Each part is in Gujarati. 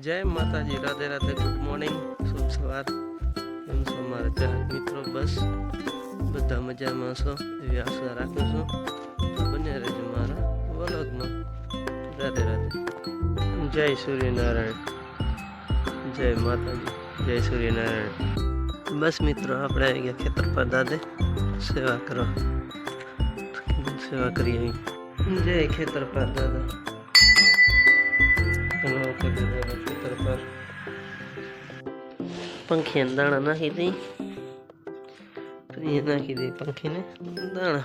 જય માતાજી, રાધે રાધે ગુડ મોર્નિંગ શુભ સવાર એમ છો મારા ચાહક મિત્રો? બસ, બધા મજામાં છો? એવી આશા રાખું છું. બને રહેજો મારા વલોગમાં રાધે રાધે. જય સૂર્યનારાયણ. જય માતાજી. જય સૂર્યનારાયણ. બસ મિત્રો, આપણે આવી ગયા ખેતર પર દાદે. સેવા કરો સેવા કરી જય ખેતર પર દાદા. ઘણો વખત દાદા ખેતર પર પંખીને દાણા નાખી દઈ. એ નાખી દઈ પંખીને દાણા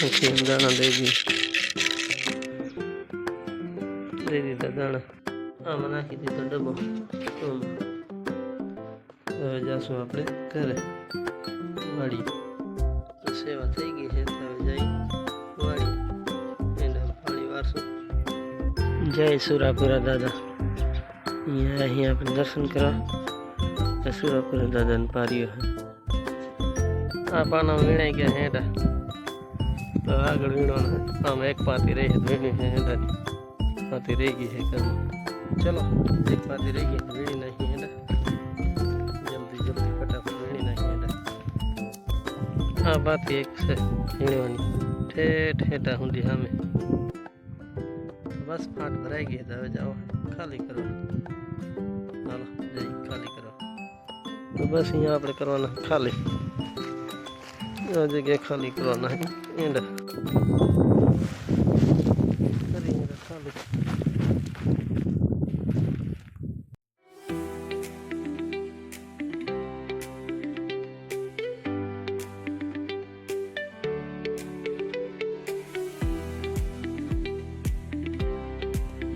પંખીને દાણા દઈ દઈ. દઈ દીધા દાણા. આમાં નાખી દીધો ડબ્બો. હવે જાશું આપણે ઘરે. વાળી સેવા થઈ જય સુરાપુરા દાદા. અહીંયા અહીં આપણે દર્શન કરવા. સુરાપુરા દાદાને પાર્યો હે આ પાના વીણાઈ ગયા હેડા. તો આગળ વીણવાના આમ એક પાતી રહી વીણી હે હેડા. પાતી રહી ગઈ હે ઘરમાં. ચલો, એક પાતી રહી ગઈ વીણી નાખી હેડા. જલ્દી જલ્દી, ફટાફટ વીણી નાખી હેડા. આ પાતી એક છે, વીણવાની. ઠેઠ હેઠા સુધી સામે બસ ફાટ ભરાઈ ગઈ તો હવે જાઓ. ખાલી કરો. હાલો, જઈ, ખાલી કરો. તો બસ અહીંયા આપણે કરવાના ખાલી. આ જગ્યાએ ખાલી કરવાના એંડા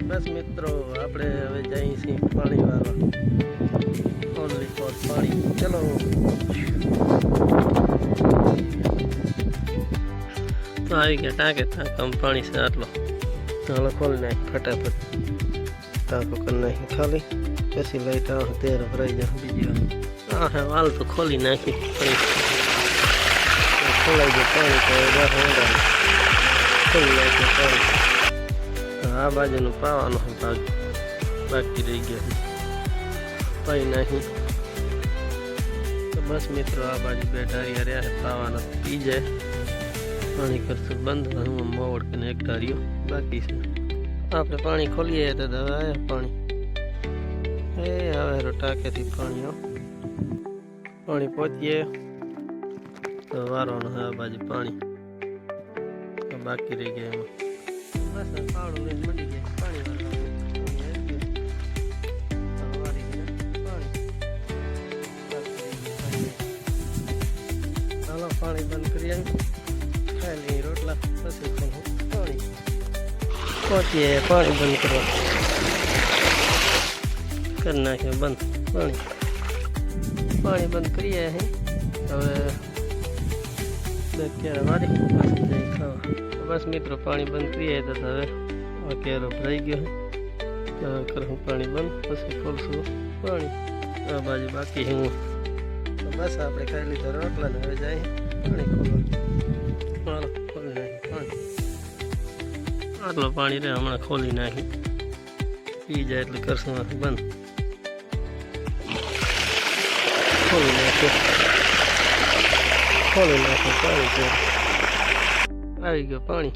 બસ મિત્રો, આપણે હવે જઈએ છીએ પાણી વાળવા ઓનલી ફોર પાણી. ચલો. તો આવી ગયા ટાંકે ટાંકામાં પાણી છે આટલો. ચાલો ખોલી નાખ ફટાફટ. ટાંકો કરી નાખી ખાલી. પછી લાઈટ આવે ત્યારે ભરાઈ જાય બીજી વાર. હા હા વાલ તો ખોલી નાખી પાણી. ખોલાઈ જાય પાણી તો હવે જાહે એડાને. ખોલી નાખ્યું પાણી. તો આ બાજુનું પાવાનો ભાગ બાકી રહી ગયા કંઈ નહીં બસ મિત્રો આ બાજુ બે ઢારિયા રહ્યા પાવાના પી જાય પાણી કરશું બંધ હું મોવડ કે એક ઢારિયો બાકી છે આપણે પાણી ખોલીએ તો હવે પાણી એ હવે ટાંકેથી પાણી પાણી પહોંચીએ તો વારવાનું આ બાજુ પાણી બાકી રહી ગયા એમાં બસ પાવડો લઈને મંડી પાણી. પાણી ગયું. પાણી. હાલો પાણી બંધ કરી આવી ખાઈ લઈએ રોટલા પછી ખાવું પાણી પહોંચીએ પાણી બંધ કરવા કરી નાખ્યું બંધ પાણી પાણી બંધ કરીએ હવે બે ક્યારે જઈ ખાવા બસ મિત્રો, પાણી બંધ કરીએ તો હવે આ કેરો ભરાઈ ગયો તો પાણી બંધ, પછી ખોલશું પાણી. આ બાજુ બાકી હું. બસ આપણે ખાઈ રોટલા હવે જાય પાણી ખોલવા. ખોલી નાખી પાણી. આટલું પાણી રહે, હમણાં ખોલી નાખી પી જાય એટલે કરશું બંધ. ખોલી નાખ્યું ખોલી નાખ્યું પાણી આવી ગયો પાણી.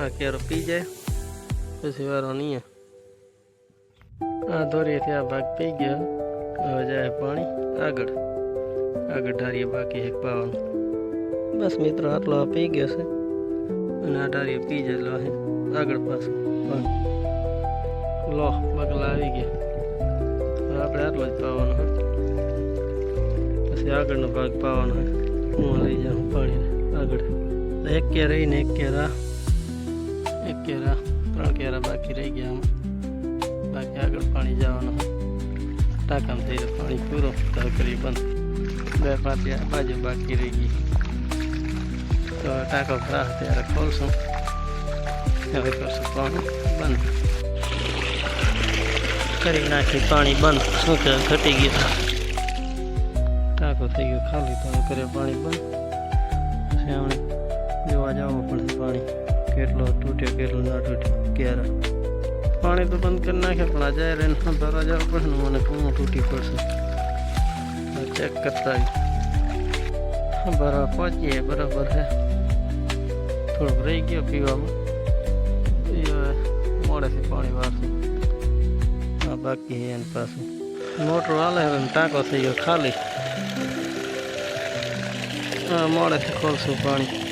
આ કેરો પી જાય, પછી વારો નહીં આ દોરીએથી આ ભાગ પી ગયો, હવે જાય પાણી આગળ. આગળ ઢારીએ બાકી એક પાવાનું. બસ મિત્રો, આટલો આ પી ગયો છે. અને આ ઢારીએ પી જાય છે આગળ પાછું પાણી. લો, બગલા આવી ગયા. આપણે આટલો જ પાવાનો હોય પછી આગળનો ભાગ પાવાનો હોય હું લઈ જાઉં પાણીને આગળ. એક કે રહીને એક કેરા એક કેરા ત્રણ કેરા બાકી રહી ગયા આમાં બાકી આગળ પાણી જવાનું હોય ટાંકામાં થઈ જાય પાણી પૂરો તો કરી બંધ બે પાછી આ બાજુ બાકી રહી ગઈ તો આ ટાંકો ખરા ત્યારે ખોલશું હવે કરશું પાણી બંધ કરી નાખી પાણી બંધ શું કે ઘટી ગયું ટાંકો થઈ ગયો ખાલી તો હવે કરે પાણી બંધ પછી આપણે જોવા જવું પડે પાણી. કેટલો તૂટ્યો કેટલો ના તૂટ્યો ક્યારે? પાણી તો બંધ કરી નાખે, પણ આ જાય રહીને ભરવા જવું પડશે ને મને પૂરું તૂટી પડશે. આ ચેક કરતા આવીએ. બરાબર પહોંચીએ, બરાબર છે. થોડુંક રહી ગયો પીવામાં. એ હવે મોડેથી પાણી વારશું આ બાકી છે એની પાછું. મોટર હાલે હવે ને ટાંકો થઈ ગયો ખાલી. હા મોડેથી ખોલશું પાણી. તો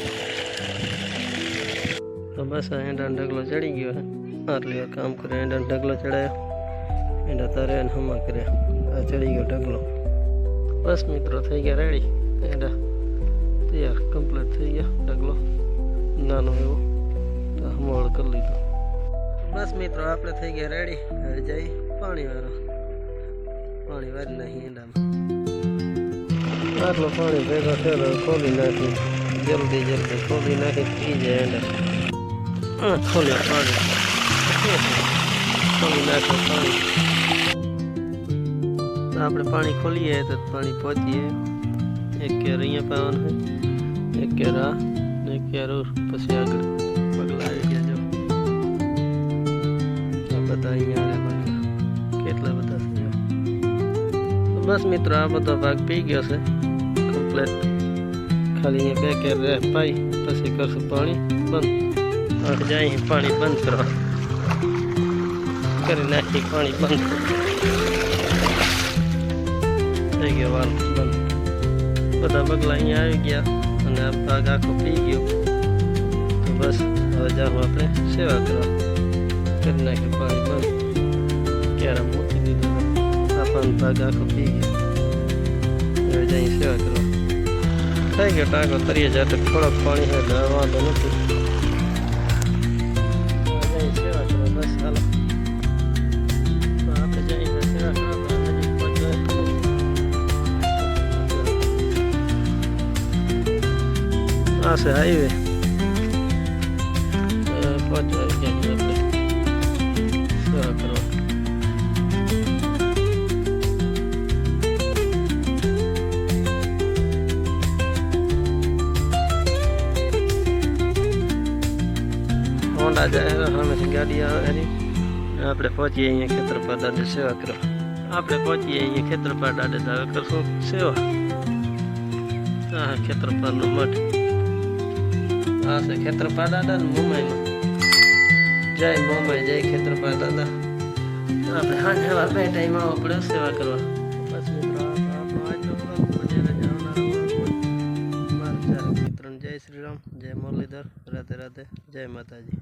બસ એંડા ઢગલો ચડી ગયો આટલી વાર કામ કરે એંડા ઢગલો ચડાયો. એંડા તારે હમા કર્યા આ ચડી ગયો ઢગલો. બસ મિત્રો, થઈ ગયા રેડી એંડા તૈયાર કમ્પ્લીટ થઈ ગયા ઢગલો. નાનો એવો. હમોળ કરી લીધો. બસ મિત્રો, આપણે થઈ ગયા રેડી હવે જઈ પાણી વાળો. પાણી વારી નાખી એંડામાં આટલો પાણી ભેગો થયેલો ખોલી નાખી જલ્દી જલ્દી ખોલી નાખી પી જાય એંડા હા ખોલ્યો પાણી ખોલી નાખ્યો પાણી તો આપણે પાણી ખોલીએ તો પાણી પહોંચીએ એક કેર અહીંયા પાવાનું છે એક કેર આ ને એક કેર ઓર પછી આગળ પગલા આવી ગયા જો આ બધા અહીંયા આવ્યા પગલા કેટલા બધા છે જો. તો બસ મિત્રો આ બધો ભાગ પી ગયો છે કમ્પ્લેટ ખાલી અહીંયા બે કેર રહે પાઈ પછી કરશું પાણી બંધ હવે જાય પાણી બંધ કરવા કરી નાખી પાણી બંધ થઈ ગયો વાલ બંધ. બધા બગલા અહીંયા આવી ગયા અને આ ભાગ આખો પી ગયો. તો બસ, હવે જાઉં આપણે સેવા કરવા. કરી નાખી પાણી બંધ. ક્યારે મૂકી દીધું? આ પણ ભાગ આખો પી ગયો. હવે જઈ સેવા કરવા. થઈ ગયો ટાંકો, તરીએ જાય થોડોક પાણી હોય તો વાંધો નથી. આ છે હાઈવે પહોંચવા ગયા છીએ આપણે સેવા કરવા હોન્ડા જાય છે, સામેથી ગાડી આવે એની આપણે પહોંચીએ અહીંયા ખેતરપા દાદે સેવા કરવા આપણે પહોંચીએ અહીંયા ખેતરપા દાદે દાવે કરશું સેવા આ ખેતરપાનો મઠ આ છે ખેતરપા દાદા ને મુંબઈનો જય મુંબઈ, જય ખેતરપા દાદા. આપણે સાંજે વાર બે ટાઈમ આવો પડે સેવા કરવા. બસ મિત્રો આપણો જય શ્રી જય મુરલીધર, રાધે રાધે, જય માતાજી.